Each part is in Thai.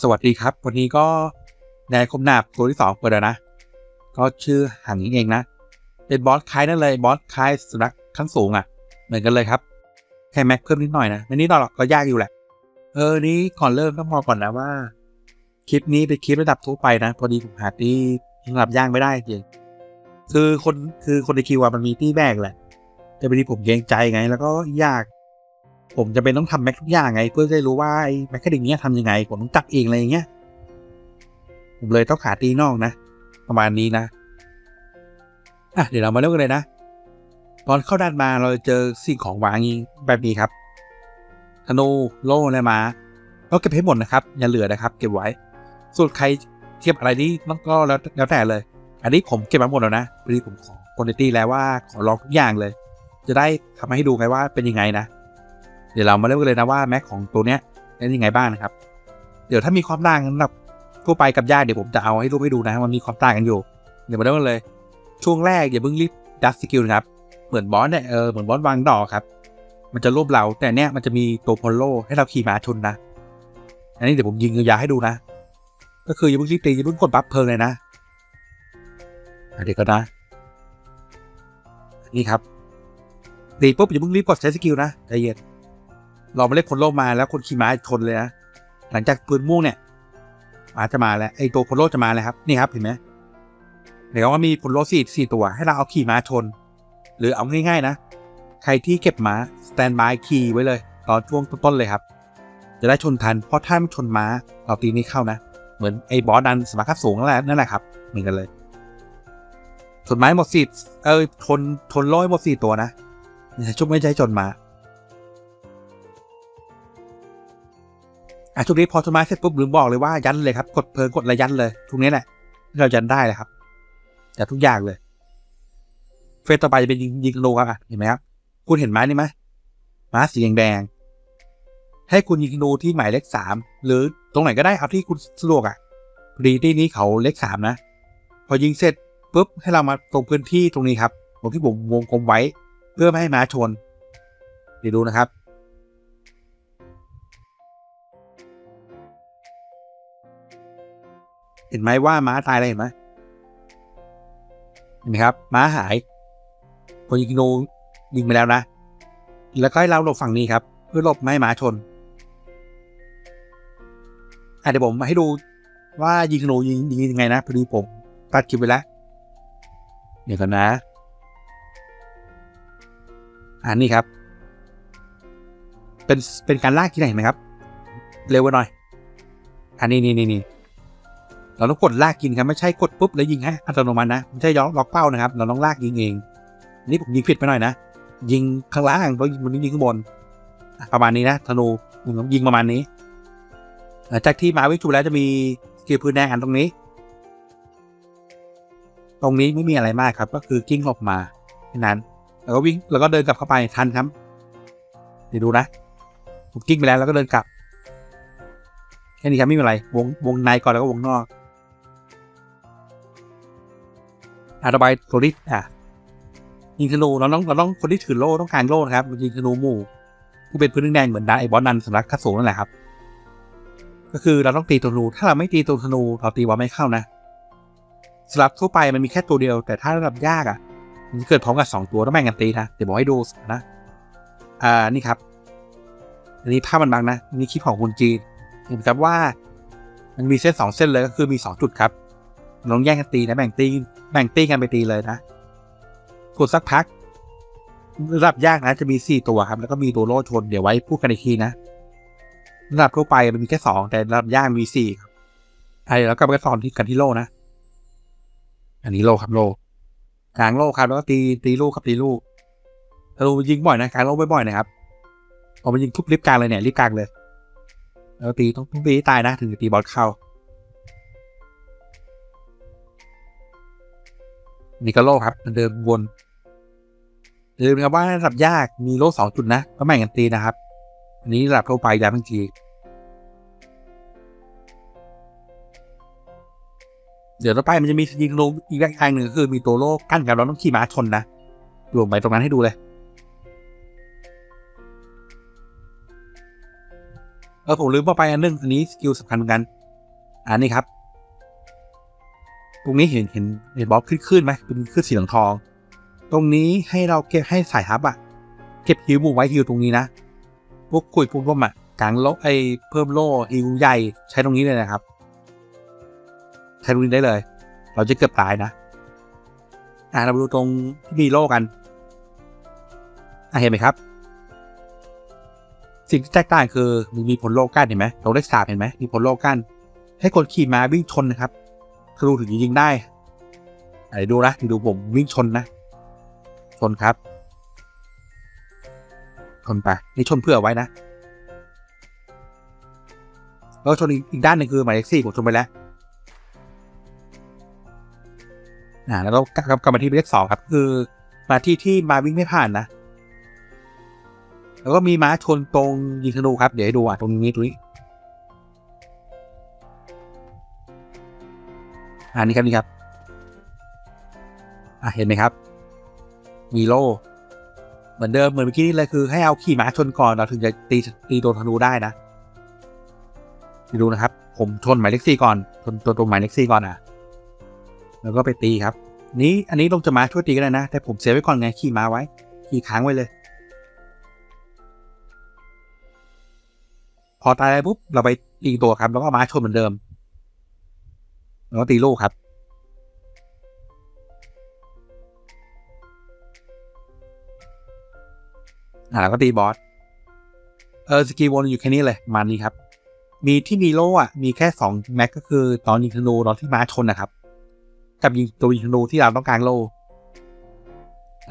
สวัสดีครับ วันนี้ก็นายคมนาบตัวที่สองเปิดแล้วนะ ก็ชื่อหังเองนะ เป็นบอสคล้ายนั่นเลยบอสคล้ายสุนัขขั้นสูงอะ เหมือนกันเลยครับแค่แม็กเพิ่มนิดหน่อยนะไม่นิดหน่อยหรอกก็ยากอยู่แหละ เออนี้ก่อนเริ่มต้องมองก่อนนะว่า คลิปนี้เป็นคลิประดับทั่วไปนะ พอดีผมหาที่ระดับย่างไม่ได้จริงคือคนคือคนในคิวอะมันมีที่แบกแหละ แต่พอดีผมเกรงใจไง แล้วก็ยาก ผมจะเป็นต้องทำแม็กทุกอย่างไง เพื่อจะได้รู้ว่าไอ้แม็กแค่ดิ่งเนี้ยทำยังไง ผมต้องจับเองอะไรอย่างเงี้ย ผมเลยต้องขาตีนอกนะ ประมาณนี้นะ อะเดี๋ยวเรามาเริ่มกันเลยนะ ตอนเข้าด้านมาเราจเจอสิ่งของวางอย่างแบบนี้ครับธนูโล่และม้าก็เก็บให้หมดนะครับ อย่าเหลือนะครับ เก็บไว้ส่วนใครเก็บอะไรนี่ต้องก็แล้วแล้วแต่เลย อันนี้ผมเก็บมาหมดแล้วนะพอดีผมขอคุณตี้แล้วว่าขอลองทุกอย่างเลย จะได้ทำให้ดูไงว่าเป็นยังไงนะ เดี๋ยวเรามาเริ่มกันเลยนะว่าแม็กของตัวเนี้ยเป็นยังไงบ้างนะครับ เดี๋ยวถ้ามีความต่างกันแบบทั่วไปกับญาเดี๋ยวผมจะเอาให้รูปให้ดูนะมันมีความต่างกันอยู่ เดี๋ยวมาเริ่มกันเลย ช่วงแรกอย่าเพิ่งรีบดัสสกิลนะครับ เหมือนบอสเนี่ยเออเหมือนบอสวางดอกครับ มันจะรวบเราแต่เนี้ยมันจะมีตัวพอลโลให้เราขี่ม้าชนนะ อันนี้เดี๋ยวผมยิงยาให้ดูนะ ก็คืออย่าเพิ่งรีบตีอย่าเพิ่งกดบัฟเพลิงเลยนะอะเดี๋ยวก็นะ นี่ครับตีปุ๊บอย่าเพิ่งรีบกดใช้สกิลนะใจเย็น เราไม่เล่นคนโลกมาแล้วคนขี่ม้าชนเลยนะหลังจากปืนม่วงเนี่ยม้าจะมาแล้วไอตัวพลโลจะมาแล้วครับนี่ครับเห็นไหมเดี๋ยวว่ามีพลโลสี่สี่ตัวให้เราเอาขี่ม้าชน หรือเอาง่ายๆนะ ใครที่เก็บม้าสแตนบายขี่ไว้เลย ตอนช่วงต้นๆเลยครับ จะได้ชนทันเพราะถ้าไม่ชนม้าเราตีไม่เข้านะ เหมือนไอ้บอสดันสมาร์ทสูงนั่นแหละนั่นแหละครับเหมือนกันเลยชนไม้หมดสี่เออชนชนโล่ให้หมดสี่ตัวนะไม่ใช่ชุบไม่ใช่ชนม้า อะช่วงนี้พอต้นไม้เสร็จปุ๊บลืมบอกเลยว่ายันเลยครับ กดเพลิงกดระไรยันเลย ทุกนี้แหละที่เรายันได้เลยครับแต่ทุกอย่างเลย เฟสต่อไปจะเป็นยิงยิงธนูครับอะเห็นไหมครับ คุณเห็นไม้นี่ไหมม้าสีแดงให้คุณยิงธนูที่หมายเลขสามหรือตรงไหนก็ได้เอาที่คุณสะดวกอะพอดีที่นี้เขาเลขสามนะ พอยิงเสร็จปุ๊บให้เรามาตรงพื้นที่ตรงนี้ครับตรงที่ผมวงกลมไว้ เพื่อไม่ให้ม้าชนเดี๋ยวดูนะครับ เห็นไหมว่าม้าตายอะไรเห็นไหมเห็นไหมครับ ม้าหายพอยิงโนยิงไปแล้วนะ แล้วก็ให้เราหลบฝั่งนี้ครับ เพื่อหลบไม่ให้ม้าชนอะเดี๋ยวผมมาให้ดูว่ายิงโนยิงยิงยังไงนะพอดีผมตัดคลิปไปแล้วเดี๋ยวกันนะอันนี้ครับ เป็นเป็นการลากที่ไหนเห็นไหมครับ เร็วกว่าหน่อย อันนี้นี่นี่นี่ เราต้องกดลากยิงครับไม่ใช่กดปุ๊บแล้วยิงให้อัตโนมัตินะไม่ใช่ย้อนล็อกเป้านะครับ เราต้องลากยิงเอง นี่ผมยิงผิดไปหน่อยนะ ยิงข้างล่างเพราะมันยิงข้างบน ประมาณนี้นะธนูผมยิงประมาณนี้จากที่มาวิจูแล้วจะมีสกิลพื้นแดงอันตรงนี้ ตรงนี้ไม่มีอะไรมากครับ ก็คือกิ้งหลบมาแค่นั้น แล้วก็วิ่งแล้วก็เดินกลับเข้าไปทันครับเดี๋ยวดูนะผมกิ้งไปแล้วแล้วก็เดินกลับแค่นี้ครับไม่มีอะไรวงวงในก่อนแล้วก็วงนอก อะระบายตัวนี้อะยิงธนูเราต้องเราต้องคนที่ถือโล่ต้องการโล่นะครับยิงธนูหมู่ผู้เป็นพื้นแดงเหมือนดาไอ้บอสนันสำนักคัสโซนั่นแหละครับ ก็คือเราต้องตีตัวธนูถ้าเราไม่ตีตัวธนูเราตีบอลไม่เข้านะสำหรับทั่วไปมันมีแค่ตัวเดียว แต่ถ้าระดับยากอะ มันเกิดพร้อมกับสองตัวต้องแบ่งกันตีนะเดี๋ยวบอกให้ดูนะอ่านี่ครับ อันนี้ภาพมันบังนะนี่คลิปของคุณจีนเห็นไหมครับว่ามันมีเส้นสองเส้นเลยก็คือมีสองจุดครับ ลองแย่งกันตีนะแบ่งตีแบ่งตีกันไปตีเลยนะกดสักพักระดับยากนะจะมีสี่ตัวครับ แล้วก็มีตัวโล่ชนเดี๋ยวไว้พูดกันอีกทีนะระดับทั่วไปมันมีแค่สองแต่ระดับยากมีสี่ครับไอ้แล้วก็ไปสอนที่กันที่โล่นะ อันนี้โล่ครับโล่กลางโล่ครับแล้วก็ตีตีลูกครับตีลูกถ้าเรายิงบ่อยนะกลางโล่บ่อยๆนะครับพอมันยิงทุบลิฟต์กลางเลยเนี่ยลิฟต์กลางเลยแล้วตีต้องตีให้ตายนะ ถึงจะตีบอสเข้า นี่ก็โลครับมันเดินวนลืมนะครับว่าระดับยากมีโลสองจุดนะก็แบ่งกันตีนะครับ อันนี้ระดับทั่วไปย้ำบางทีเดี๋ยวต่อไปมันจะมียิงลงอีกทางหนึ่งคือมีตัวโลกั้นกับเราต้องขี่ม้าชนนะรวมไปตรงนั้นให้ดูเลยเออผมลืมบอกไปอันนึงอันนี้สกิลสำคัญเหมือนกัน อันนี้ครับ ตรงนี้เห็นเห็นเห็นบล็อกขึ้นขึ้นไหมเป็นขึ้นสีเหลืองทอง ตรงนี้ให้เราเก็บให้สายฮับอะเก็บฮิวบุกไว้ฮิวตรงนี้นะพวกคุยพวกร่มอะกลางโลไอเพิ่มโล่ฮิวใหญ่ใช้ตรงนี้เลยนะครับ ใช้ตรงนี้ได้เลย เราจะเกือบตายนะอ่าเรามาดูตรงที่มีโล่กันอะเห็นไหมครับ สิ่งที่แตกต่างคือมันมีผลโลกั้นเห็นไหมเราได้สาบเห็นไหมมีผลโลกั้นให้คนขี่ม้าวิ่งชนนะครับ ทะลุถึงยิงๆได้ไอ้ดูนะดูผมวิ่งชนนะ ชนครับ ชนไปนี่ชนเพื่อไว้นะแล้วชนอีกอีกด้านหนึ่งคือหมายเลขสี่ผมชนไปแล้วอ่าแล้วก็กลับกลับมาที่หมายเลขสองครับ คือมาที่ที่มาวิ่งไม่ผ่านนะแล้วก็มีม้าชนตรงยิงธนูครับ เดี๋ยวให้ดูอะตรงนี้ตรงนี้ อ่านี่ครับนี่ครับอะเห็นไหมครับมีโล่เหมือนเดิมเหมือนเมื่อกี้นี่เลยคือให้เอาขี่ม้าชนก่อนเราถึงจะตีตีตัวธนูได้นะดูนะครับ ผมชนหมายเลขสี่ก่อนชนตัวตัวหมายเลขสี่ก่อนอะ แล้วก็ไปตีครับ นี้อันนี้ลงจะมาช่วยตีก็ได้นะ แต่ผมเซฟไว้ก่อนไงขี่ม้าไว้ ขี่ค้างไว้เลย พอตายไปปุ๊บเราไปตีตัวครับแล้วก็ม้าชนเหมือนเดิม แล้วก็ตีลูกครับ อ่าแล้วก็ตีบอส เออสกีวนอยู่แค่นี้เลยมาณนี้ครับ มีที่มีโล่อะมีแค่สองแม็กก็คือตอนยิงธนูตอนที่ม้าชนนะครับ กับยิงตัวยิงธนูที่เราต้องการโล่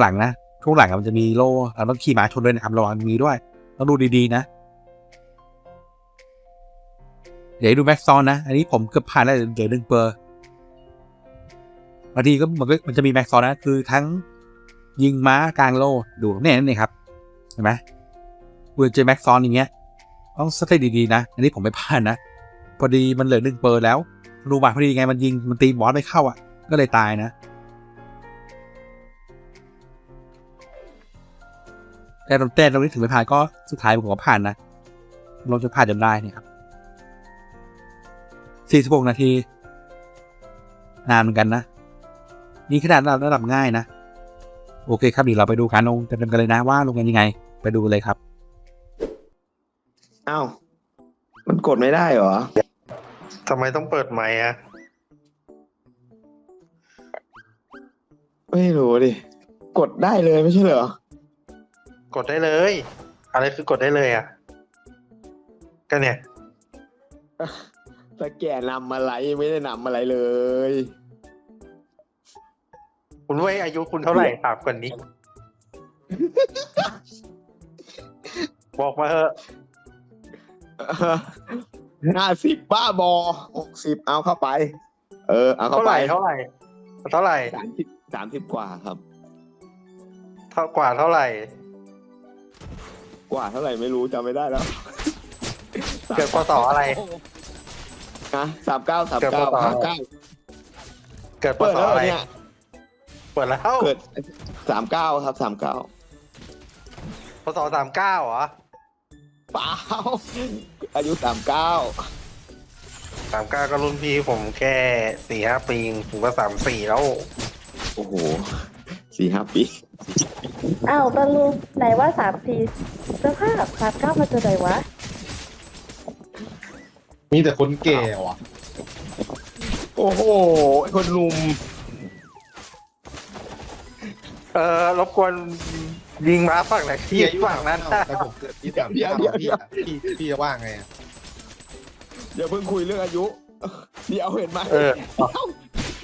หลังๆนะช่วงหลังมันจะมีโล่เราต้องขี่ม้าชนด้วยนะครับระวังมีด้วยต้องดูดีๆนะ เดี๋ยวดูแม็กซอนนะ อันนี้ผมเกือบผ่านแล้วเดี๋ยวดึงเปอร์บางทีก็มันก็มันจะมีแม็กซอนนะ คือทั้งยิงม้ากลางโลดูเนี่ยนี่ครับ เห็นไหมเวอร์เจแม็กซอนอย่างเงี้ย ต้องสเตตดีๆนะ อันนี้ผมไม่พลาดนะ พอดีมันเหลือหนึ่งเปอร์แล้วรูบาพอดีไงมันยิงมันตีบอสไม่เข้าอะ ก็เลยตายนะ แต่ตรงแต่ตรงนี้ถึงไม่ผ่านก็สุดท้ายผมก็ผ่านนะเราจะผ่านจนได้เนี่ยครับ 46นาที นานเหมือนกันนะ นี่ขนาดระดับง่ายนะ โอเคครับเดี๋ยวเราไปดูการลงเต็มๆกันเลยนะว่าลงกันยังไง ไปดูเลยครับอ้าวมันกดไม่ได้เหรอทำไมต้องเปิดไมค์อะไม่รู้ดิ กดได้เลยไม่ใช่เหรอ กดได้เลย อะไรคือกดได้เลยอะก็เนี่ย แต่แกนำอะไรไม่ได้นำอะไรเลย คุณเว้ยอายุคุณเท่าไหร่ถามก่อนนี้ บอกมาเถอะห้าสิบบ้าบอหกสิบเอาเข้าไป เออ เอาเข้าเท่าไหไปร่เท่าไหร่เท่าไหร่สามสิบสามสิบกว่าครับ เท่ากว่าเท่าไหร่ กว่าเท่าไหร่ไม่รู้จำไม่ได้แล้วเกิดพศอะไร นะสามเก้าสามเกิดเก้าพศห้าเก้าเกิดพเปิดศแล้วเหรอะอไรเนี่ยเปิดแล้วเกิดสามเก้าครับสามเก้าพศสามเก้าเหรอเปล่าอายุสามเก้าสามเก้าก็รุ่นพี่ผมแค่สี่ห้าปีผมก็สามสี่แล้วโอ้โหสี่ห้าปีอ้าวตะลุงไหนว่าสามสี่สภาพสามเก้ามาจากไหนวะ มีแต่คนแก่ว่ะ โอ้โหไอ้คนหนุ่มเออรบกวนยิงม้าฝั่งไหนที่ฝั่งนั้น แต่ผมเกิดที่สามเก้าพี่อะพี่พี่จะว่าไงอะอย่าเพิ่งคุยเรื่องอายุ เดี๋ยวเห็นไหมเออ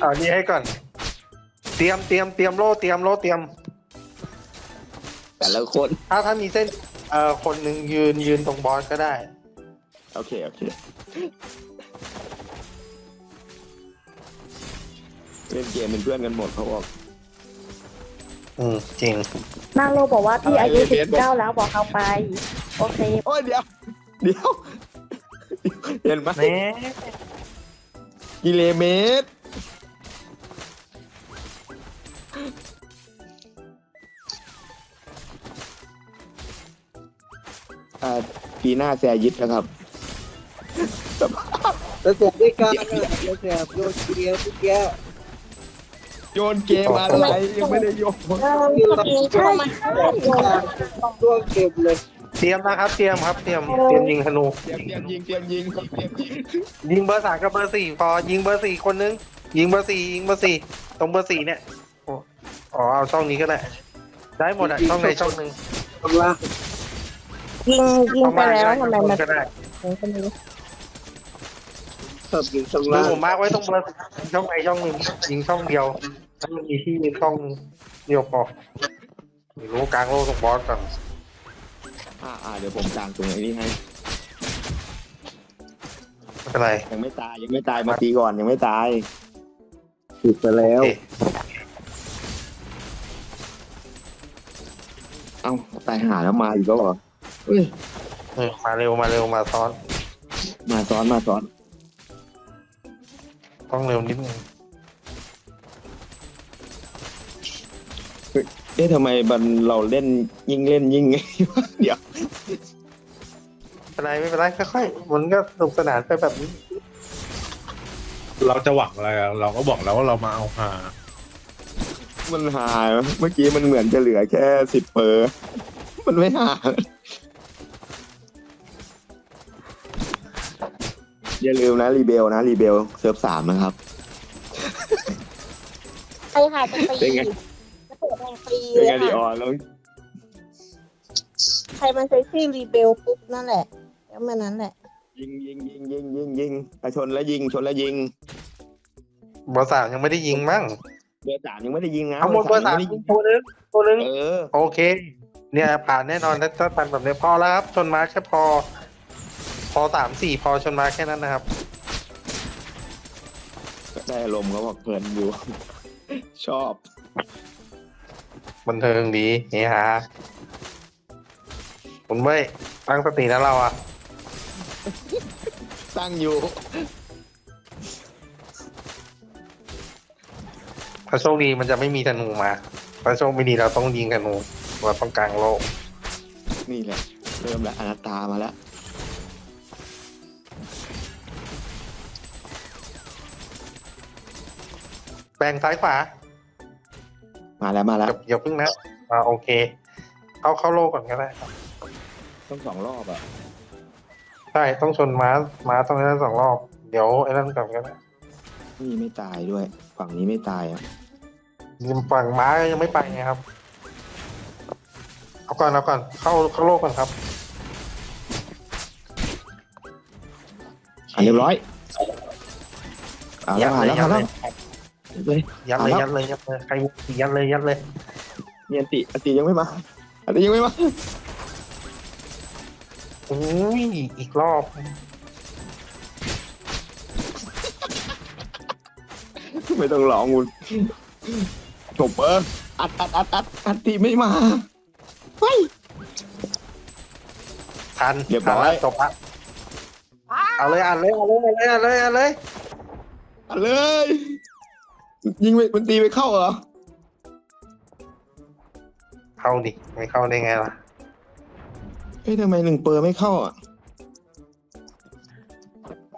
เอานี่ให้ก่อน เตรียมเตรียมเตรียมโล่เตรียมโล่เตรียม แต่ละคน ถ้าถ้ามีเส้น เอ่อคนหนึ่งยืนยืนตรงบอสก็ได้ โอเค โอเคเล่นเกมเป็นเพื่อนกันหมดเขาบอกอืมจริง นางโลบอกว่าพี่อะไรอายุเบสิสบบอกเก้าแล้วบอกเขาไป โอเค โอ้ยเดี๋ยว เดี๋ยว เห็นไหมแน่กิเลเมตรอ่าปีหน้าแซยิดนะครับ สภาพสเราเสียบด้วยกันอะเราเสียบโยนเกียร์ทุกแกโยนเกมอะไรยังไม่ได้โยนเออพอดีใช่ใช่ร่วงเก็บเลยเตรียมนะครับเตรียมครับเตรียมเตรียมยิงธนูเตรียมเตรียมยิงเตรียมยิงเตรียมยิงยิงเบอร์สามกับเบอร์สี่พอยิงเบอร์สี่คนนึงยิงเบอร์สี่ยิงเบอร์สี่ตรงเบอร์สี่เนี่ยอ๋อเอาช่องนี้ก็ได้ได้หมดอะช่องใดช่องหนึ่งกำลังยิงยิงไปแล้วทำไมมัน ก็ได้ถึงคนนี้ชอบยิงกำดูลังผมมาร์กไว้ตรงเบอร์ช่องใดช่องหนึ่งยิงช่องเดียวถ้ามันมีที่ยิงช่องเดียวพอไม่รู้กลางโลกตรงบอสก่อนอ่าอ่าเดี๋ยวผมกางตรงไอ้นี้ให้ไม่เป็นไรยังไม่ตายยังไม่ตายมาตีก่อนยังไม่ตายติดไปแล้โอวเคเอ้าตายหาแล้วมาอีกแล้วเหรอเฮ้ยเออมาเร็วมาเร็วมาซ้อนมาซ้อนมาซ้อน ต้องเร็วนิดนึงเอ๊ะทำไมบันเราเล่นยิ่งเล่นยิ่งเดี๋ยวไม่เป็นไรไม่เป็นไรค่อยๆมันก็สนุกสนานไปแบบนี้เราจะหวังอะไรอะเราก็บอกแล้วว่าเรามาเอาหามันหาเมื่อกี้มันเหมือนจะเหลือแค่สิบเปอร์ มันไม่หา อย่าลืมนะรีเบลนะรีเบลเซิร์ฟสามนะครับใครหาจะตีเป็นไง จะเปิดแรงตีเป็นเลไงยดีอค่ะอนแล้วใครมันใช้ชื่อรีเบลปุ๊บนั่นแหละแล้วมันนั้นแหละยิงยิงยิงยิงยิงยิงอะชนแล้วยิงชนแล้วยิง เบอร์สามยังไม่ได้ยิงมั้งเบอร์สามยังไม่ได้ยิงนะเอาหมดเบอร์สามยังไม่ได้ยิงตัวนึงตัวนึง เออ โอเค เนี่ยผ่านแน่นอนถ้าถ้าทันแบบนี้พอแล้วครับชนมาแค่พอ พอสามสี่พอชนมาแค่นั้นนะครับ ได้อารมณ์เขาบอกเพลินอยู่ ชอบ บันเทิงดีเฮฮาคุณเว้ยตั้งสตินะเราอะตั้งอยู่ ถ้าโชคดีมันจะไม่มีธนูมา ถ้าโชคไม่ดีเราต้องยิงธนูเราต้องกลางโลก นี่แหละ เริ่มแล้วอนัตตามาแล้ว แบ่งซ้ายขวามาแล้วมาแล้วอย่าอย่าพึ่งนะอ่าโอเค เข้าเข้าโลกก่อนก็ได้ครับต้องสองรอบอะใช่ต้องชนม้าม้าต้องนั้นสองรอบ เดี๋ยวไอ้นั่นก่อนก็ได้นี่ไม่ตายด้วย ฝั่งนี้ไม่ตายอะฝั่งม้ายังไม่ไปไงครับ เอาก่อนเอาก่อนเข้าเข้าโลกก่อนครับอะเรียบร้อยเอาแล้วผ่านแล้วผ่านแล้ว เลยยัดเลยเอาแล้วยัดเลยยัดเลยใครยัดเลยยัดเลยเนียนติอันติยังไม่มาอันติยังไม่มาอุ้ยอีกรอบไม่ต้องหลองมุนจบเอออัดอัดอัดอัดอันติไม่มาเฮ้ยทันเรียบร้อยทันแล้วจบละเอาเลยอ่านเลยเอาเลยเอาเลยเอาเลยเอาเลยอัดเล ยยิงไปมันตีไปเข้าเหรอ เข้าดิ ไม่เข้าได้ไงล่ะเฮ้ยทำไมหนึ่งเปอร์ไม่เข้าอะ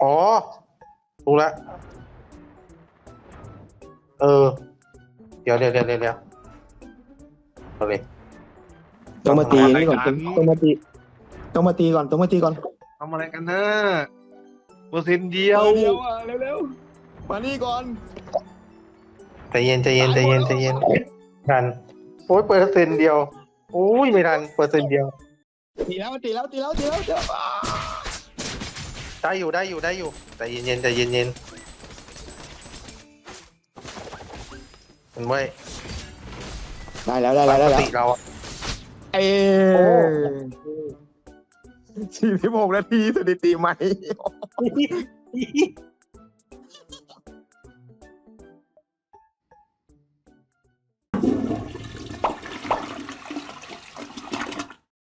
อ๋อ รู้ละ เออ เดี๋ยวเดี๋ยวเดี๋ยวเดี๋ยวเดี๋ยวเอาเลย ต้องมาตีนี่ก่อนต้องต้องมาตี ต้องมาตีก่อน ต้องมาตีก่อน ทำอะไรกันนะเปอร์เซ็นต์เดียว เร็วๆอะเร็วๆมานี่ก่อน ใจเย็นใจเย็นใจเย็นใจเย็นทันโอ้ยเปอร์เซ็นต์เดียวโอ้ยไม่ทันเปอร์เซ็นต์เดียวตีแล้วตีแล้วตีแล้วตีแล้วตีแล้วอ่าได้อยู่ได้อยู่ได้อยู่ใจเย็นเย็นใจเย็นเย็นคุณเว้ยได้แล้วได้แล้วได้ปกแล้วติเราอะเอ้สี่สิบหกนาทีสถิติใหม่